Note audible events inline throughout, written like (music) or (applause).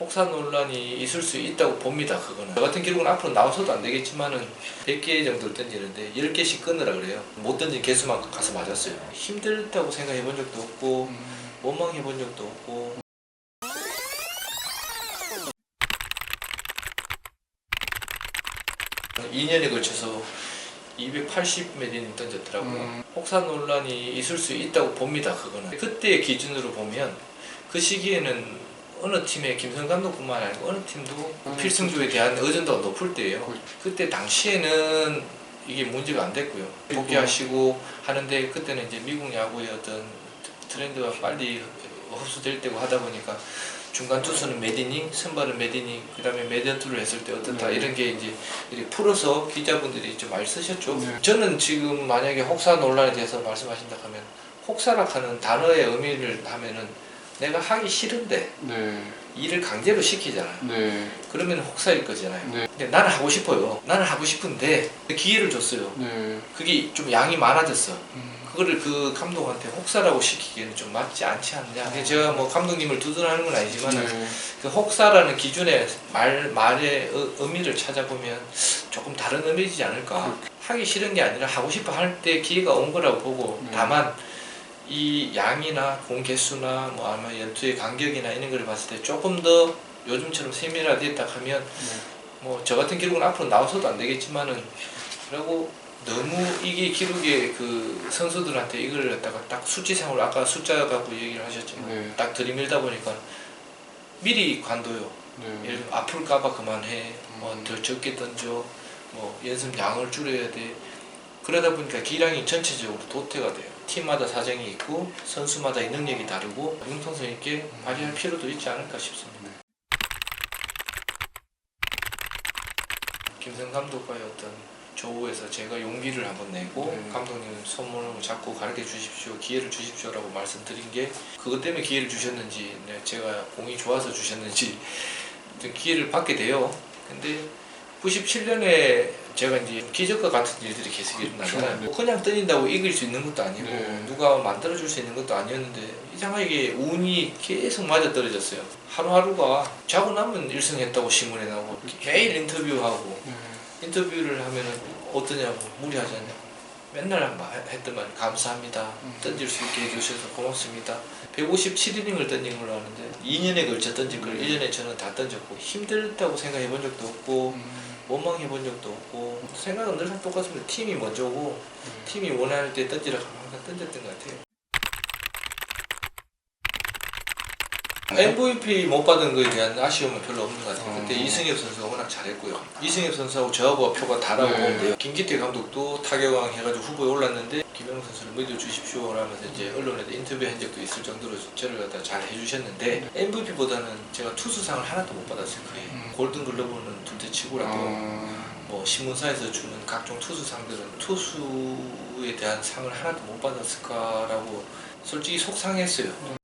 혹사 논란이 있을 수 있다고 봅니다. 그거는 저 같은 기록은 앞으로 나와서도 안 되겠지만은 100개 정도 던지는데 10개씩 끊으라 그래요. 못 던진 개수만 가서 맞았어요. 힘들다고 생각해 본 적도 없고 원망해 본 적도 없고 2년에 걸쳐서 280몇 인 던졌더라고요. 음. 혹사 논란이 있을 수 있다고 봅니다. 그거는 그때 기준으로 보면 그 시기에는 어느 팀의 김성 감독뿐만 아니고 어느 팀도 음, 필승조에 대한 의존도가 높을 때예요. 그렇죠. 그때 당시에는 이게 문제가 안 됐고요. 복귀하시고 하는데 그때는 이제 미국 야구의 어떤 트렌드가 빨리 흡수될 때고 하다 보니까 중간 투수는 매디닝, 선발은 매디닝, 그다음에 매드투를 했을 때 어떻다 네. 이런 게 이제 이렇게 풀어서 기자분들이 좀 많이 쓰셨죠. 네. 저는 지금 만약에 혹사 논란에 대해서 말씀하신다 하면 혹사라 하는 단어의 의미를 하면은 내가 하기 싫은데 네. 일을 강제로 시키잖아요. 네. 그러면 혹사일 거잖아요. 네. 근데 나는 하고 싶어요. 나는 하고 싶은데 기회를 줬어요. 네. 그게 좀 양이 많아졌어. 음. 그거를 그 감독한테 혹사라고 시키기에는 좀 맞지 않지 않냐. 근데 제가 뭐 감독님을 두둔하는 건 아니지만 네. 그 혹사라는 기준의 말 말의 의- 의미를 찾아보면 조금 다른 의미이지 않을까. 하기 싫은 게 아니라 하고 싶어 할 때 기회가 온 거라고 보고 네. 다만 이 양이나 공 개수나 뭐 아마 연투의 간격이나 이런 걸 봤을 때 조금 더 요즘처럼 세밀화됐다 하면 네. 뭐저 같은 기록은 앞으로 나와서도 안 되겠지만은 그리고 너무 이게 기록에 그 선수들한테 이걸 갖다가 딱 수치상으로 아까 숫자 갖고 얘기를 하셨지만 네. 딱 들이밀다 보니까 미리 관둬요. 네. 예를 들면 아플까봐 그만해. 뭐 음. 더 적게 던져. 뭐 연습 양을 줄여야 돼. 그러다 보니까 기량이 전체적으로 도태가 돼요. 팀마다 사정이 있고 선수마다 이 능력이 다르고 융통성 있게 발휘할 필요도 있지 않을까 싶습니다. 김성 감독과의 어떤 조우에서 제가 용기를 한번 내고 네. 감독님 선물을 자꾸 가르쳐 주십시오 기회를 주십시오라고 말씀드린 게 그것 때문에 기회를 주셨는지 네, 제가 공이 좋아서 주셨는지 (laughs) 기회를 받게 돼요 근데 97년에 제가 이제 기적과 같은 일들이 계속 일어나잖아요 네. 뭐 그냥 던진다고 이길 수 있는 것도 아니고 네. 누가 만들어 줄 수 있는 것도 아니었는데 이상하게 운이 계속 맞아 떨어졌어요 하루하루가 자고 나면 1승 했다고 신문에 나오고 매일 인터뷰하고 네. 인터뷰를 하면은 어떠냐고 무리하지 않냐고 맨날 마- 했던 말 감사합니다 음. 던질 수 있게 해주셔서 고맙습니다 157이닝을 던진 걸로 아는데 2년에 걸쳐 던진 걸 1년에 저는 다 던졌고 힘들다고 생각해 본 적도 없고 음. 원망해 본 적도 없고 생각은 늘 똑같습니다 팀이 먼저고 네. 팀이 원할 때 던지라 하면 항상 던졌던 것 같아요 MVP 못 받은 거에 대한 아쉬움은 별로 없는 것 같아요. 그때 어. 이승엽 선수가 워낙 잘했고요. 이승엽 선수하고 저하고 표가 다라고 네. 김기태 감독도 타격왕 해가지고 후보에 올랐는데 김영 선수를 믿어주십시오 라면서 이제 언론에도 인터뷰한 적도 있을 정도로 저를 갖다 잘 해주셨는데 MVP보다는 제가 투수상을 하나도 못 받았을 거예요. 음. 골든글러브는 둘째 치고라도 어. 뭐 신문사에서 주는 각종 투수상들은 투수에 대한 상을 하나도 못 받았을까라고 솔직히 속상했어요.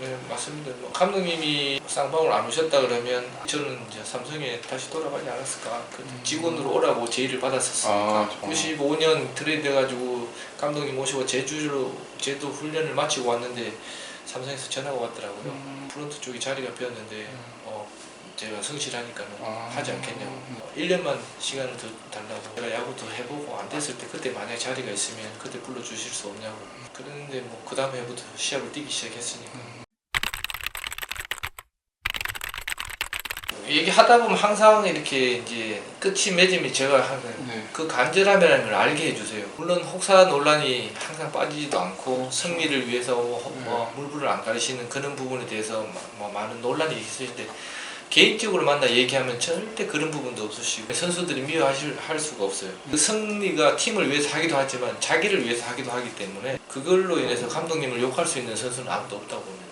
네 맞습니다. 뭐 감독님이 쌍방울 안 오셨다 그러면 저는 이제 삼성에 다시 돌아가지 않았을까. 그 직원으로 오라고 제의를 받았었으니까. 아, 95년 트레이드 해가지고 감독님 모시고 제주로 제도 훈련을 마치고 왔는데 삼성에서 전화가 왔더라고요. 음. 프론트 쪽에 자리가 비었는데 어, 제가 성실하니까는 아. 하지 않겠냐고 1년만 시간을 더 달라고 제가 야구도 해보고 안 됐을 때 그때 만약에 자리가 있으면 그때 불러주실 수 없냐고 그랬는데 뭐 그 다음 해부터 시합을 뛰기 시작했으니까 얘기하다 보면 항상 이렇게 이제 끝이 맺음이 제가 항상 네. 그 간절함이라는 걸 알게 해주세요. 물론 혹사 논란이 항상 빠지지도 않고 승리를 위해서 뭐, 네. 뭐 물불을 안 가리시는 그런 부분에 대해서 마- 뭐 많은 논란이 있을 때 개인적으로 만나 얘기하면 절대 그런 부분도 없으시고 선수들이 미워하실 할 수가 없어요. 그 승리가 팀을 위해서 하기도 하지만 자기를 위해서 하기도 하기 때문에 그걸로 인해서 감독님을 욕할 수 있는 선수는 아무도 없다고 봅니다.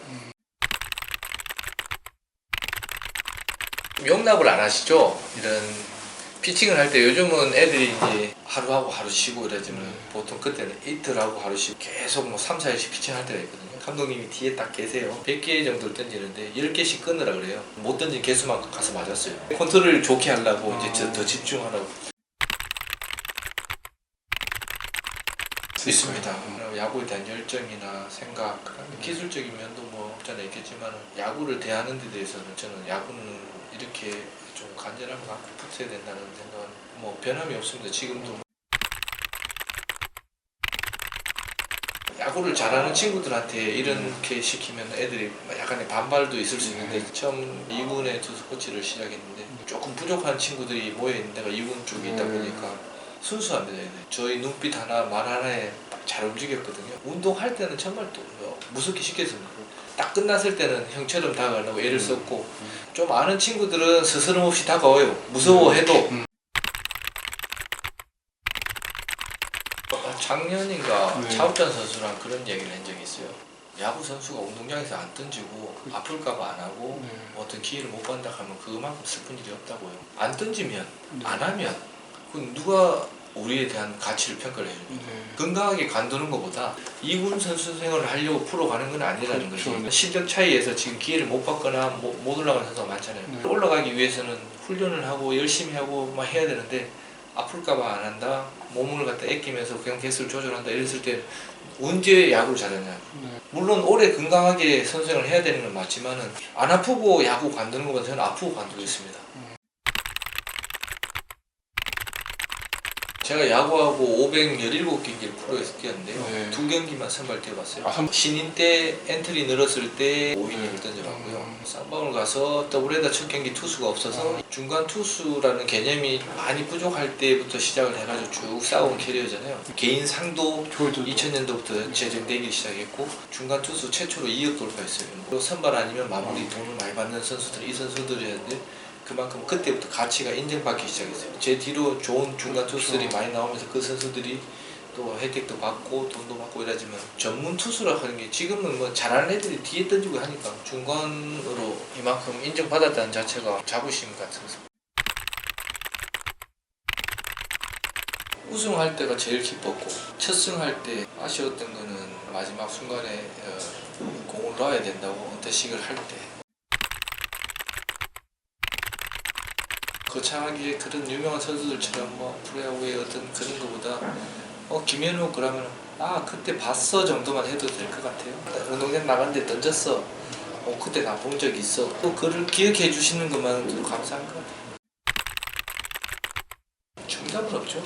용납을 안 하시죠? 이런 피칭을 할 때 요즘은 애들이 이제 하루하고 하루 쉬고 이러지만 보통 그때는 이틀하고 하루 쉬고 계속 뭐 3, 4일씩 피칭할 때가 있거든요. 감독님이 뒤에 딱 계세요. 100개 정도를 던지는데 10개씩 끊으라 그래요. 못 던진 개수만 가서 맞았어요. 컨트롤을 좋게 하려고 이제 저- 더 집중하라고. 있을 있습니다. 야구에 대한 열정이나 생각, 기술적인 면도 뭐 없잖아 있겠지만 야구를 대하는 데 대해서는 저는 야구는 이렇게 좀 간절하게 갖고 붙어야 된다는 생각은 뭐 변함이 없습니다. 지금도 야구를 잘하는 친구들한테 이렇게 시키면 애들이 약간의 반발도 있을 수 있는데 처음 2군의 투수 코치를 시작했는데 조금 부족한 친구들이 모여있는 데가 2군 쪽에 있다 음. 보니까 순수합니다 저희 눈빛 하나 말 하나에 잘 움직였거든요 운동할 때는 정말 또뭐 무섭게 시켰습니다 딱 끝났을 때는 형처럼 다가가려고 애를 썼고 좀 아는 친구들은 스스럼 없이 다가와요 무서워해도 음. 어, 작년인가 네. 차우찬 선수랑 그런 얘기를 한 적이 있어요 야구 선수가 운동장에서 안 던지고 아플까봐 안 하고 네. 뭐 어떤 기회를 못 받는다 하면 그만큼 슬픈 일이 없다고요. 안 던지면 네. 안 하면 그 누가 우리에 대한 가치를 평가를 해줍니까? 네. 건강하게 관두는 것보다 이군 선수 생활을 하려고 프로 가는 건 아니라는 그렇죠. 네. 실력 차이에서 지금 기회를 못 받거나 못, 못 올라가는 선수가 많잖아요. 네. 올라가기 위해서는 훈련을 하고 열심히 하고 막 해야 되는데 아플까봐 안 한다. 몸을 갖다 아끼면서 그냥 개수를 조절한다. 이랬을 때 언제 야구를 잘하냐. 네. 물론 오래 건강하게 선수생활을 해야 되는 건 맞지만은 안 아프고 야구 관두는 것보다 저는 아프고 관두겠습니다. 제가 야구하고 517경기를 프로에서 뛰었는데요. 네. 두 경기만 선발 뛰어봤어요. 아, 선- 신인 때 엔트리 늘었을 때 5이닝을 던져봤고요. 음. 쌍방울 가서 더블헤더 첫 경기 투수가 없어서 중간 투수라는 개념이 많이 부족할 때부터 시작을 해가지고 쭉 쌓아온 캐리어잖아요. 개인 상도 저도 2000년도부터 제정되기 시작했고 중간 투수 최초로 2억 돌파했어요. 또 선발 아니면 마무리 돈을 많이 받는 선수들이 이 선수들이었는데 그만큼 그때부터 가치가 인정받기 시작했어요. 제 뒤로 좋은 중간 투수들이 많이 나오면서 그 선수들이 또 혜택도 받고 돈도 받고 이러지만 전문 투수라 하는 게 지금은 뭐 잘하는 애들이 뒤에 던지고 하니까 중간으로 이만큼 인정받았다는 자체가 자부심 거. 우승할 때가 제일 기뻤고 첫 승할 때 아쉬웠던 거는 마지막 순간에 어, 공을 넣어야 된다고 은퇴식을 할 때. 거창하게 그런 유명한 선수들처럼 뭐 프로야구의 어떤 그런 거보다 어 김현우 그러면 아 그때 봤어 정도만 해도 될 것 같아요. 운동장 나갔는데 던졌어. 어 그때 나 본 적 있어. 또 그를 기억해 주시는 것만으로도 감사한 것 같아요. 정답은 없죠.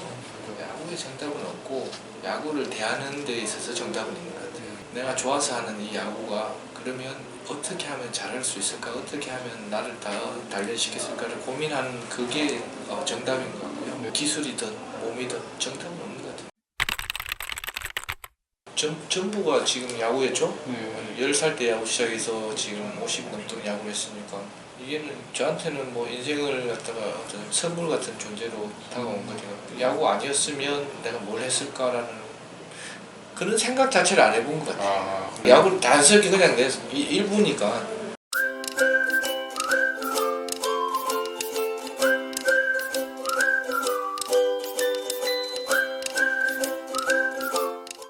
야구에 정답은 없고 야구를 대하는 데 있어서 정답은 있는 것 같아요. 내가 좋아서 하는 이 야구가 그러면 어떻게 하면 잘할 수 있을까? 어떻게 하면 나를 더 단련시켰을까를 고민하는 그게 어, 정답인 것 같고요. 기술이든 몸이든 정답은 없는 것 같아요. 전, 전부가 지금 야구였죠? 네. 10살 때 야구 시작해서 지금 50 넘도록 야구를 했으니까 이게는 저한테는 뭐 인생을 갖다가 어떤 선물 같은 존재로 다가온 것 같아요. 야구 아니었으면 내가 뭘 했을까라는 그런 생각 자체를 안 해본 것 같아요. 아, 야구를 단순히 그냥 내 일부니까